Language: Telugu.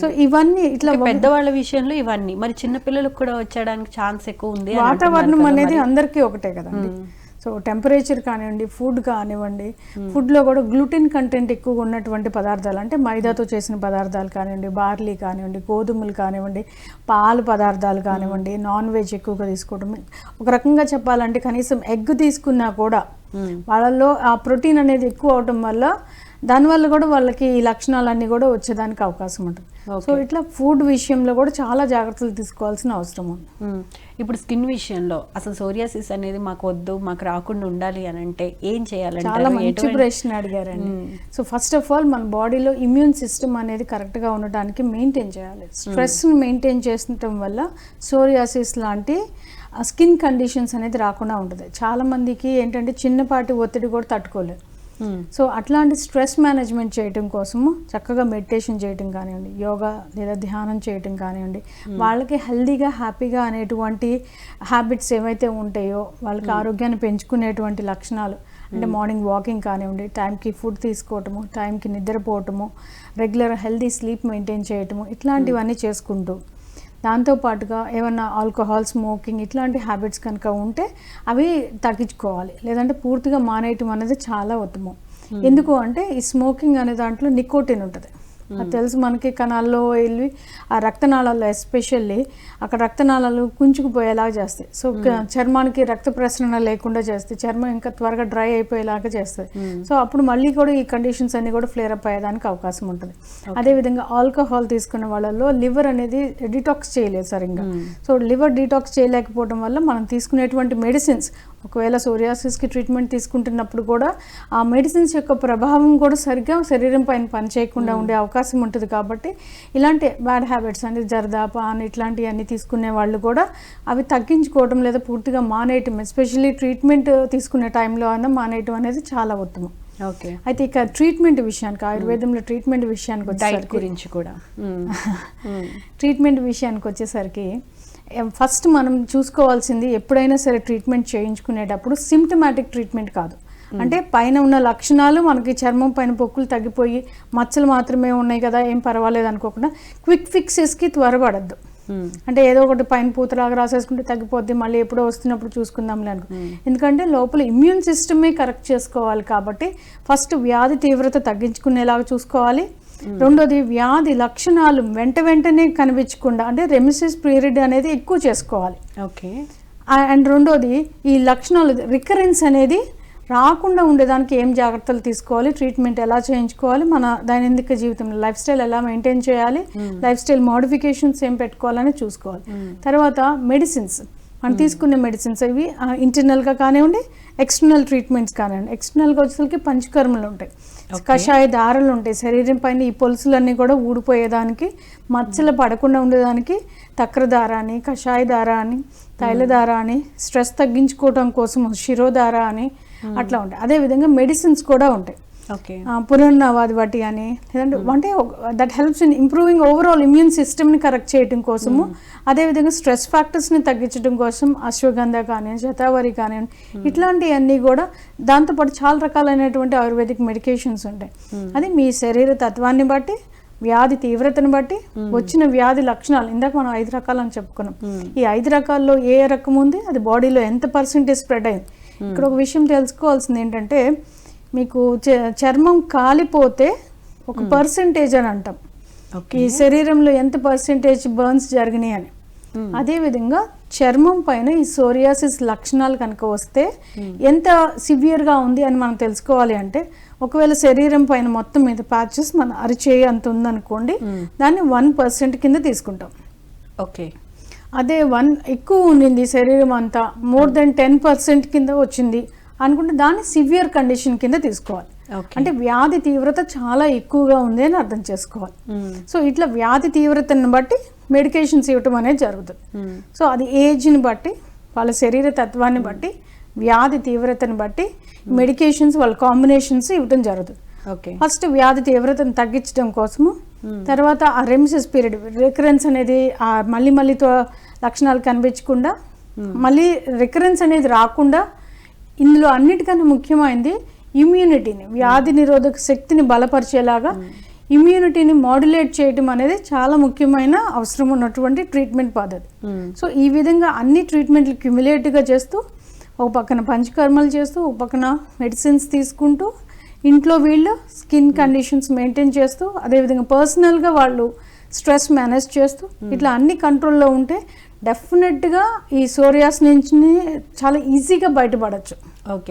సో ఇవన్నీ ఇట్లా పెద్దవాళ్ళ విషయంలో ఇవన్నీ. మరి చిన్న పిల్లలకు కూడా వచ్చేయడానికి ఛాన్స్ ఎక్కువ ఉంది వాతావరణం అనేది. అందరికీ ఒకటే కదండి. సో టెంపరేచర్ కానివ్వండి ఫుడ్ కానివ్వండి ఫుడ్లో కూడా గ్లూటెన్ కంటెంట్ ఎక్కువగా ఉన్నటువంటి పదార్థాలు అంటే మైదాతో చేసిన పదార్థాలు కానివ్వండి బార్లీ కానివ్వండి గోధుమలు కానివ్వండి పాలు పదార్థాలు కానివ్వండి నాన్ వెజ్ ఎక్కువగా తీసుకోవడం ఒక రకంగా చెప్పాలంటే కనీసం ఎగ్ తీసుకున్నా కూడా. వాళ్ళల్లో ఆ ప్రోటీన్ అనేది ఎక్కువ అవటం వల్ల దానివల్ల కూడా వాళ్ళకి ఈ లక్షణాలన్నీ కూడా వచ్చేదానికి అవకాశం ఉంటుంది. సో ఇట్లా ఫుడ్ విషయంలో కూడా చాలా జాగ్రత్తలు తీసుకోవాల్సిన అవసరం ఉంది. ఇప్పుడు స్కిన్ విషయంలో అసలు సోరియాసిస్ అనేది మాకు వద్దు మాకు రాకుండా ఉండాలి అని అంటే ఏం చేయాలంటే చాలా మంచి ప్రశ్న అడిగారండి. సో ఫస్ట్ ఆఫ్ ఆల్ మన బాడీలో ఇమ్యూన్ సిస్టమ్ అనేది కరెక్ట్గా ఉండటానికి మెయింటైన్ చేయాలి. స్ట్రెస్ని మెయింటైన్ చేసటం వల్ల సోరియాసిస్ లాంటి స్కిన్ కండిషన్స్ అనేది రాకుండా ఉంటుంది. చాలా మందికి ఏంటంటే చిన్నపాటి ఒత్తిడి కూడా తట్టుకోలేరు. సో అట్లాంటి స్ట్రెస్ మేనేజ్మెంట్ చేయటం కోసము చక్కగా మెడిటేషన్ చేయటం కానివ్వండి యోగా లేదా ధ్యానం చేయటం కానివ్వండి వాళ్ళకి హెల్దీగా హ్యాపీగా అనేటువంటి హ్యాబిట్స్ ఏవైతే ఉంటాయో వాళ్ళకి ఆరోగ్యాన్ని పెంచుకునేటువంటి లక్షణాలు అంటే మార్నింగ్ వాకింగ్ కానివ్వండి టైంకి ఫుడ్ తీసుకోవటము టైంకి నిద్రపోవటము రెగ్యులర్ హెల్దీ స్లీప్ మెయింటైన్ చేయటము ఇట్లాంటివన్నీ చేసుకుంటూ దాంతోపాటుగా ఏమన్నా ఆల్కహాల్ స్మోకింగ్ ఇట్లాంటి హ్యాబిట్స్ కనుక ఉంటే అవి తగ్గించుకోవాలి. లేదంటే పూర్తిగా మానేయటం అనేది చాలా ఉత్తమం. ఎందుకు అంటే ఈ స్మోకింగ్ అనే దాంట్లో నికోటిన్ ఉంటుంది. తెలుసు మనకి కణాల్లో వెళ్ళి ఆ రక్తనాళాల్లో ఎస్పెషల్లీ అక్కడ రక్తనాళాలు కుంచుకుపోయేలాగా చేస్తాయి. సో చర్మానికి రక్త ప్రసరణ లేకుండా చేస్తాయి. చర్మం ఇంకా త్వరగా డ్రై అయిపోయేలాగా చేస్తుంది సో అప్పుడు మళ్ళీ కూడా ఈ కండిషన్స్ అన్ని కూడా ఫ్లేర్ అప్ అయ్యేదానికి అవకాశం ఉంటుంది. అదేవిధంగా ఆల్కహాల్ తీసుకునే వాళ్ళలో లివర్ అనేది డిటాక్స్ చేయలేదు సరిగ్గా. సో లివర్ డిటాక్స్ చేయలేకపోవడం వల్ల మనం తీసుకునేటువంటి మెడిసిన్స్ ఒకవేళ సోరియాసిస్కి ట్రీట్మెంట్ తీసుకుంటున్నప్పుడు కూడా ఆ మెడిసిన్స్ యొక్క ప్రభావం కూడా సరిగ్గా శరీరం పైన పనిచేయకుండా ఉండే అవకాశం ఉంటుంది కాబట్టి ఇలాంటి బ్యాడ్ హ్యాబిట్స్ అంటే జర్దా పాన్ ఇట్లాంటివన్నీ తీసుకునే వాళ్ళు కూడా అవి తగ్గించుకోవడం లేదా పూర్తిగా మానేయటం ఎస్పెషల్లీ ట్రీట్మెంట్ తీసుకునే టైంలో అయినా మానేయటం అనేది చాలా ఉత్తమం. ఓకే అయితే ఇక ట్రీట్మెంట్ విషయానికి ఆయుర్వేదంలో ట్రీట్మెంట్ విషయానికి డైట్ వచ్చేసరికి గురించి కూడా. ట్రీట్మెంట్ విషయానికి వచ్చేసరికి ఫస్ట్ మనం చూసుకోవాల్సింది ఎప్పుడైనా సరే ట్రీట్మెంట్ చేయించుకునేటప్పుడు సిమ్టమాటిక్ ట్రీట్మెంట్ కాదు. అంటే పైన ఉన్న లక్షణాలు మనకి చర్మం పైన పొక్కులు తగ్గిపోయి మచ్చలు మాత్రమే ఉన్నాయి కదా ఏం పర్వాలేదు అనుకోకుండా క్విక్ ఫిక్సెస్కి త్వరపడద్దు. మ్మ్. అంటే ఏదో ఒకటి పైన పూతలాగా రాసేసుకుంటే తగ్గిపోద్ది మళ్ళీ ఎప్పుడో వస్తున్నప్పుడు చూసుకుందాంలే అనుకో. ఎందుకంటే లోపల ఇమ్యూన్ సిస్టమే కరెక్ట్ చేసుకోవాలి కాబట్టి ఫస్ట్ వ్యాధి తీవ్రత తగ్గించుకునేలాగా చూసుకోవాలి. రెండోది వ్యాధి లక్షణాలు వెంట వెంటనే కనిపించకుండా అంటే రెమిసిస్ పీరియడ్ అనేది ఎక్కువ చేసుకోవాలి. ఓకే. అండ్ రెండోది ఈ లక్షణాలు రికరెన్స్ అనేది రాకుండా ఉండేదానికి ఏం జాగ్రత్తలు తీసుకోవాలి ట్రీట్మెంట్ ఎలా చేయించుకోవాలి మన దైనందిక జీవితంలో లైఫ్ స్టైల్ ఎలా మెయింటైన్ చేయాలి లైఫ్ స్టైల్ మోడిఫికేషన్స్ ఏం పెట్టుకోవాలని చూసుకోవాలి. తర్వాత మెడిసిన్స్. మనం తీసుకునే మెడిసిన్స్ అవి ఇంటర్నల్గా కానివ్వండి ఎక్స్టర్నల్ ట్రీట్మెంట్స్ కానివ్వండి. ఎక్స్టర్నల్గా వచ్చేసరికి పంచకర్మలు ఉంటాయి. కషాయ దారాలు ఉంటాయి. శరీరం పైన ఈ పొలుసులన్నీ కూడా ఊడిపోయేదానికి మచ్చలు పడకుండా ఉండేదానికి తక్రదార అని కషాయ దార అని తైలదార అని స్ట్రెస్ తగ్గించుకోవడం కోసం శిరోధార అని అట్లా ఉంటాయి. అదేవిధంగా మెడిసిన్స్ కూడా ఉంటాయి. పునర్నవాది వాటి అని. లేదంటే అంటే that helps in improving overall immune సిస్టమ్ని కరెక్ట్ చేయడం కోసము. అదేవిధంగా స్ట్రెస్ ఫ్యాక్టర్స్ని తగ్గించడం కోసం అశ్వగంధ కానివ్వండి శతావరి కానివ్వండి ఇట్లాంటివన్నీ కూడా దాంతోపాటు చాలా రకాలైనటువంటి ఆయుర్వేదిక్ మెడికేషన్స్ ఉంటాయి. అది మీ శరీర తత్వాన్ని బట్టి వ్యాధి తీవ్రతను బట్టి వచ్చిన వ్యాధి లక్షణాలు. ఇందాక మనం ఐదు రకాలని చెప్పుకున్నాం. ఈ ఐదు రకాల్లో ఏ రకం ఉంది అది బాడీలో ఎంత పర్సెంటేజ్ స్ప్రెడ్ అయింది? ఇక్కడ ఒక విషయం తెలుసుకోవాల్సింది ఏంటంటే మీకు చర్మం కాలిపోతే ఒక పర్సెంటేజ్ అని అంటాం. ఈ శరీరంలో ఎంత పర్సెంటేజ్ బర్న్స్ జరిగినాయి అని. అదేవిధంగా చర్మం పైన ఈ సోరియాసిస్ లక్షణాలు కనుక వస్తే ఎంత సివియర్గా ఉంది అని మనం తెలుసుకోవాలి అంటే ఒకవేళ శరీరం పైన మొత్తం మీద ప్యాచెస్ మన అరిచేయి అంత ఉందనుకోండి దాన్ని వన్ పర్సెంట్ కింద తీసుకుంటాం. ఓకే. అదే వన్ ఎక్కువ ఉండింది శరీరం అంతా మోర్ దెన్ టెన్ పర్సెంట్ కింద వచ్చింది. అనుకుంటే దాన్ని సివియర్ కండిషన్ కింద తీసుకోవాలి. అంటే వ్యాధి తీవ్రత చాలా ఎక్కువగా ఉంది అని అర్థం చేసుకోవాలి. మ్మ్. సో ఇట్లా వ్యాధి తీవ్రతను బట్టి మెడికేషన్స్ ఇవ్వటం అనేది జరుగుతుంది. మ్మ్. సో అది ఏజ్ని బట్టి వాళ్ళ శరీర తత్వాన్ని బట్టి వ్యాధి తీవ్రతను బట్టి మెడికేషన్స్ వాళ్ళ కాంబినేషన్స్ ఇవ్వటం జరుగుతుంది. ఓకే. ఫస్ట్ వ్యాధి తీవ్రతను తగ్గించడం కోసము తర్వాత ఆ రెమిసెస్ పీరియడ్ రికరెన్స్ అనేది ఆ మళ్ళీ మళ్ళీ తో- లక్షణాలు కనిపించకుండా మళ్ళీ రికరెన్స్ అనేది రాకుండా ఇందులో అన్నిటికన్నా ముఖ్యమైనది ఇమ్యూనిటీని వ్యాధి నిరోధక శక్తిని బలపరిచేలాగా ఇమ్యూనిటీని మాడ్యులేట్ చేయడం అనేది చాలా ముఖ్యమైన అవసరం ఉన్నటువంటి ట్రీట్మెంట్ పద్ధతి. సో ఈ విధంగా అన్ని ట్రీట్మెంట్లు క్యుములేట్గా చేస్తూ ఒక పక్కన పంచకర్మలు చేస్తూ ఒక పక్కన మెడిసిన్స్ తీసుకుంటూ ఇంట్లో వీళ్ళు స్కిన్ కండిషన్స్ మెయింటైన్ చేస్తూ అదేవిధంగా పర్సనల్గా వాళ్ళు స్ట్రెస్ మేనేజ్ చేస్తూ ఇట్లా అన్ని కంట్రోల్లో ఉంటే డెఫినెట్గా ఈ సోరియాస్ నుంచి చాలా ఈజీగా బయటపడచ్చు. ఓకే